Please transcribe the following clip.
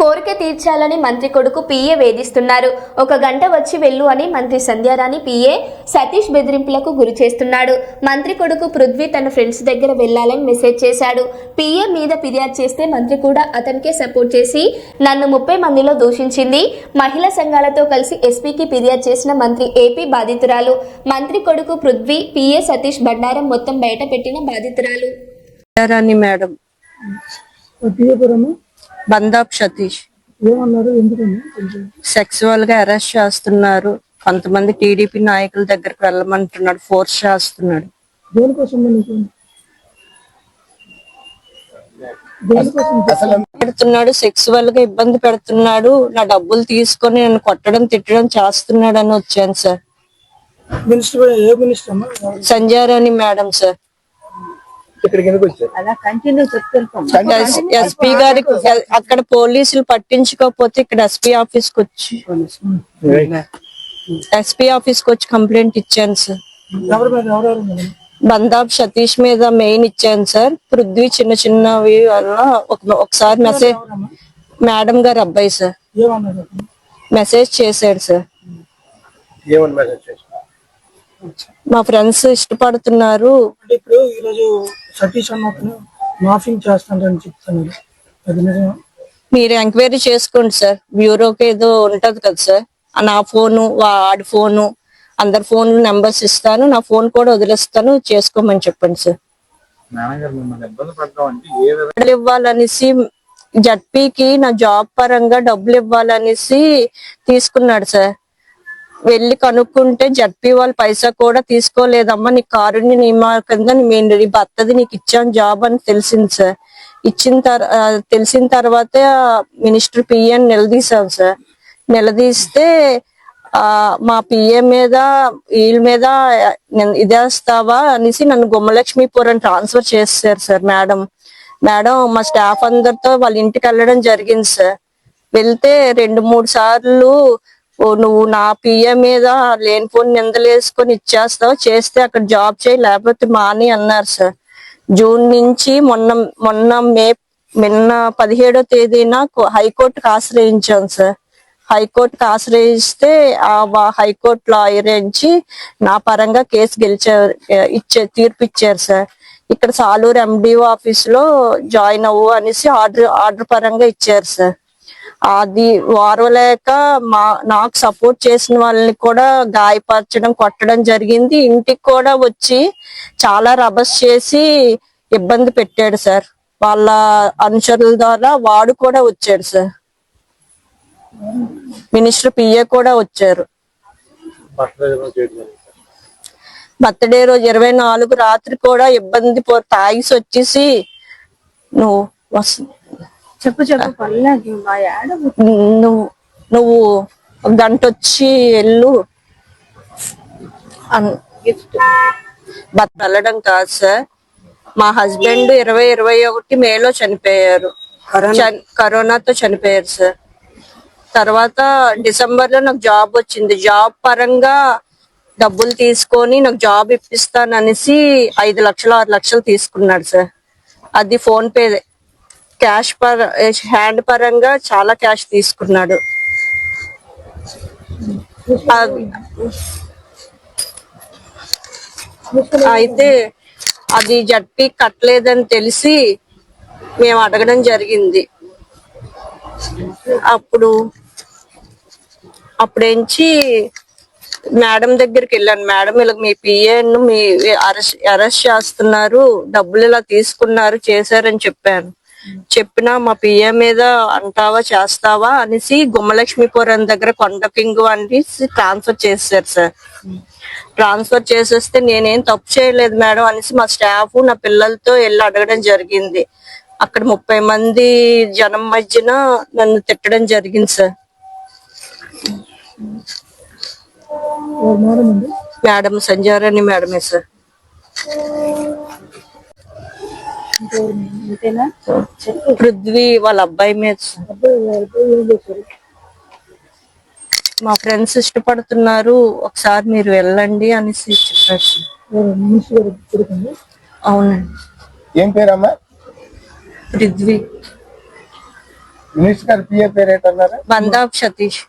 కోరిక తీర్చాలని మంత్రి కొడుకు పిఏ వేధిస్తున్నారు. ఒక గంట వచ్చి వెళ్ళు అని మంత్రి సంధ్యారాణి పిఏ సతీష్ బెదిరింపులకు గురి చేస్తున్నాడు. మంత్రి కొడుకు పృథ్వీ తన ఫ్రెండ్స్ దగ్గర వెళ్ళాలని మెసేజ్ చేశాడు. పిఏ మీద ఫిర్యాదు చేస్తే మంత్రి కూడా అతనికే సపోర్ట్ చేసి నన్ను ముప్పై మందిలో దూషించింది. మహిళా సంఘాలతో కలిసి ఎస్పీకి ఫిర్యాదు చేసిన మంత్రి ఏపీ బాధితురాలు. మంత్రి కొడుకు పృథ్వీ పిఏ సతీష్ బండారం మొత్తం బయట పెట్టిన బాధితురాలు. మేడం. బందాబ్ సతీష్. ఏమన్నారు? ఎందుకని? కొంచెం సెక్సువల్గా అరెస్ట్ చేస్తున్నారు. కొంతమంది టీడీపీ నాయకుల దగ్గరకు వెళ్ళమంటున్నాడు. ఫోర్స్ చేస్తున్నాడు. పెడుతున్నాడు సెక్సువల్గా ఇబ్బంది పెడుతున్నాడు. నా డబ్బులు తీసుకొని నన్ను కొట్టడం తిట్టడం చేస్తున్నాడు అని వచ్చాను సార్ మినిస్టర్ ఏ మినిస్టర్ అమ్మా? సంజయారాణి మేడం సార్ ఇక్కడికి ఎందుకు వచ్చారు? ఎస్పీ గారికి అక్కడ పోలీసులు పట్టించుకోకపోతే ఇక్కడ ఎస్పీ ఆఫీస్కి వచ్చి ఎస్పీ ఆఫీస్కి వచ్చి కంప్లైంట్ ఇచ్చాను సార్. బందాబ్ సతీష్ మీద మెయిన్ ఇచ్చాను సార్. పృథ్వీ చిన్న చిన్నవి వల్ల ఒక- ఒకసారి మెసేజ్? మేడం గారు అబ్బాయి సార్? మెసేజ్ చేశాడు సార్. ఏమని మెసేజ్ చేశారు? మా ఫ్రెండ్స్ ఇష్టపడుతున్నారు. అంటే ఇప్పుడు ఈరోజు సతీష్ అన్నతను మాఫింగ్ చేస్తానని చెప్తున్నారు. అది నిజమా? మీరు ఎంక్వైరీ చేసుకోండి సార్. బ్యూరోకి ఏదో ఉంటది కదా సార్. నా ఫోను వాడి ఫోను అందరి ఫోన్ నెంబర్స్ ఇస్తాను. నా ఫోన్ కూడా వదిలేస్తాను. చేసుకోమని చెప్పండి సార్. డబ్బులు ఇవ్వాలనేసి జడ్పీకి నా జాబ్ పరంగా డబ్బులు ఇవ్వాలనేసి తీసుకున్నాడు సార్. వెళ్ళి కనుక్కుంటే జడ్పీ వాళ్ళు పైసా కూడా తీసుకోలేదమ్మా. నీ కారుని నియమా కింద నీ భర్తది నీకు ఇచ్చాను జాబ్ అని తెలిసింది సార్. ఇచ్చిన తర్ తెలిసిన తర్వాతే మినిస్టర్ పిఎన్ నిలదీశాం సార్. నిలదీస్తే మా పిఏ మీద వీళ్ళ మీద ఇదేస్తావా అనేసి నన్ను గుమ్మలక్ష్మీపురం ట్రాన్స్ఫర్ చేశారు సార్ మేడం. మేడం మా స్టాఫ్ అందరితో వాళ్ళ ఇంటికి వెళ్ళడం జరిగింది సార్. వెళ్తే రెండు మూడు సార్లు "ఓ, నువ్వు నా పిఏ మీద లేనిపోని నిందలేసుకొని ఇచ్చేస్తావు చేస్తే అక్కడ జాబ్ చేయి లేకపోతే మాని అన్నారు సార్. జూన్ నుంచి మొన్న మొన్న మే నిన్న పదిహేడో తేదీన కో- హైకోర్టుకు ఆశ్రయించాం సార్. హైకోర్టుకు ఆశ్రయిస్తే ఆ హైకోర్టు లాయర్ నుంచి నా పరంగా కేసు గెలిచారు ఇచ్చే తీర్పు ఇచ్చారు సార్. ఇక్కడ సాలూరు ఎండిఓ ఆఫీస్లో జాయిన్ అవ్వు అనేసి ఆర్డర్ ఆర్డర్ పరంగా ఇచ్చారు సార్. అది వారవలేక మా నాకు సపోర్ట్ చేసిన వాళ్ళని కూడా గాయపరచడం కొట్టడం జరిగింది. ఇంటికి కూడా వచ్చి చాలా రబస్ చేసి ఇబ్బంది పెట్టాడు సార్. వాళ్ళ అనుచరుల ద్వారా వాడు కూడా వచ్చాడు సార్. మినిస్టర్ పిఏ కూడా వచ్చారు. బర్త్డే రోజు ఇరవై నాలుగు రాత్రి కూడా ఇబ్బంది తాగిసి వచ్చేసి నువ్వు వస్ చెప్పు చెప్పు పర్లేదు మా యాడ నువ్వు నువ్వు గంట వచ్చి వెళ్ళు. బట్ వెళ్ళడం కాదు సార్. మా హస్బెండ్ ఇరవై ఇరవై ఒకటి మేలో చనిపోయారు. చన్- కరోనాతో చనిపోయారు సార్. తర్వాత డిసెంబర్లో నాకు జాబ్ వచ్చింది. జాబ్ పరంగా డబ్బులు తీసుకొని నాకు జాబ్ ఇప్పిస్తాను అనేసి ఐదు లక్షలు ఆరు లక్షలు తీసుకున్నాడు సార్. అది ఫోన్ పే క్యాష్ పర హ్యాండ్ పరంగా చాలా క్యాష్ తీసుకున్నాడు. అయితే అది జడ్పీ కట్టలేదని తెలిసి మేము అడగడం జరిగింది. అప్పుడు అప్పుడేంచి మేడం దగ్గరికి వెళ్ళాను. మేడం ఇలా మీ పిఏను మీ అరెస్ట్ అరెస్ట్ చేస్తున్నారు. డబ్బులు ఇలా తీసుకున్నారు చేశారని చెప్పాను. చెప్పినా మా పిఏ మీద అంటావా చేస్తావా అనేసి గుమ్మలక్ష్మీపురం దగ్గర కొండ కింగ్ అనేసి ట్రాన్స్ఫర్ చేశారు సార్. ట్రాన్స్ఫర్ చేసేస్తే నేనేం తప్పు చేయలేదు మేడం అనేసి మా స్టాఫ్ నా పిల్లలతో వెళ్ళి అడగడం జరిగింది. అక్కడ ముప్పై మంది జనం మధ్యన నన్ను తిట్టడం జరిగింది సార్. మేడం సంజారాణి మేడమే సార్. పృథ్వీ వాళ్ళ అబ్బాయి మీద. మా ఫ్రెండ్స్ ఇష్టపడుతున్నారు ఒకసారి మీరు వెళ్ళండి అనేసి చెప్పారు. అవునండి. ఏం పేరమ్మా? పృథ్వీ. మినిస్టర్ గారి పిఏ పేరు ఏంటన్నారు బందాబ్ సతీష్.